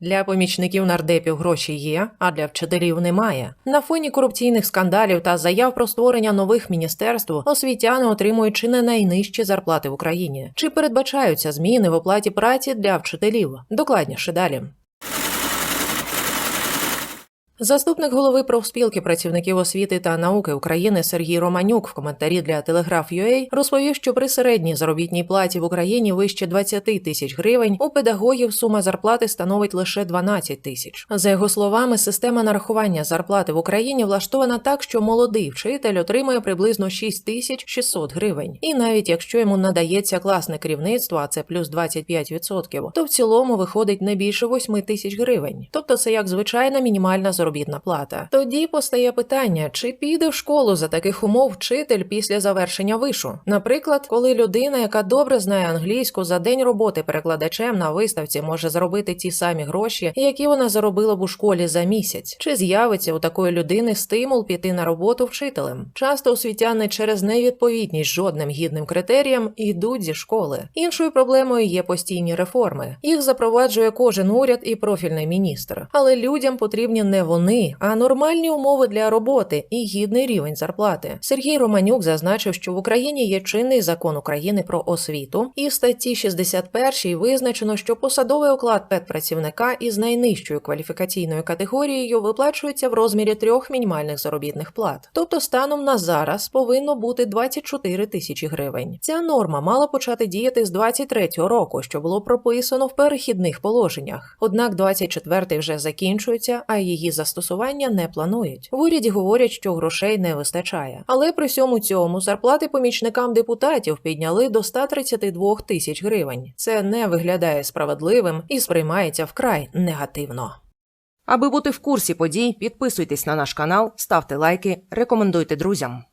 Для помічників нардепів гроші є, а для вчителів немає. На фоні корупційних скандалів та заяв про створення нових міністерств освітяни отримують чи не найнижчі зарплати в Україні. Чи передбачаються зміни в оплаті праці для вчителів? Докладніше далі. Заступник голови профспілки працівників освіти та науки України Сергій Романюк в коментарі для Телеграф.UA розповів, що при середній заробітній платі в Україні вище 20 тисяч гривень у педагогів сума зарплати становить лише 12 тисяч. За його словами, система нарахування зарплати в Україні влаштована так, що молодий вчитель отримує приблизно 6 тисяч 600 гривень. І навіть якщо йому надається класне керівництво, а це плюс 25%, то в цілому виходить не більше 8 тисяч гривень. Тобто це як звичайна мінімальна заробітна плата. Тоді постає питання, чи піде в школу за таких умов вчитель після завершення вишу. Наприклад, коли людина, яка добре знає англійську, за день роботи перекладачем на виставці може заробити ті самі гроші, які вона заробила б у школі за місяць, чи з'явиться у такої людини стимул піти на роботу вчителем? Часто освітяни через невідповідність жодним гідним критеріям йдуть зі школи. Іншою проблемою є постійні реформи. Їх запроваджує кожен уряд і профільний міністр. Але людям потрібні не вони, а нормальні умови для роботи і гідний рівень зарплати. Сергій Романюк зазначив, що в Україні є чинний закон України про освіту, і в статті 61 визначено, що посадовий оклад педпрацівника із найнижчою кваліфікаційною категорією виплачується в розмірі трьох мінімальних заробітних плат. Тобто, станом на зараз повинно бути 24 тисячі гривень. Ця норма мала почати діяти з 23-го року, що було прописано в перехідних положеннях. Однак 24-й вже закінчується, а її застосування не планують. В уряді говорять, що грошей не вистачає. Але при всьому цьому зарплати помічникам депутатів підняли до 132 тисяч гривень. Це не виглядає справедливим і сприймається вкрай негативно. Аби бути в курсі подій, підписуйтесь на наш канал, ставте лайки, рекомендуйте друзям.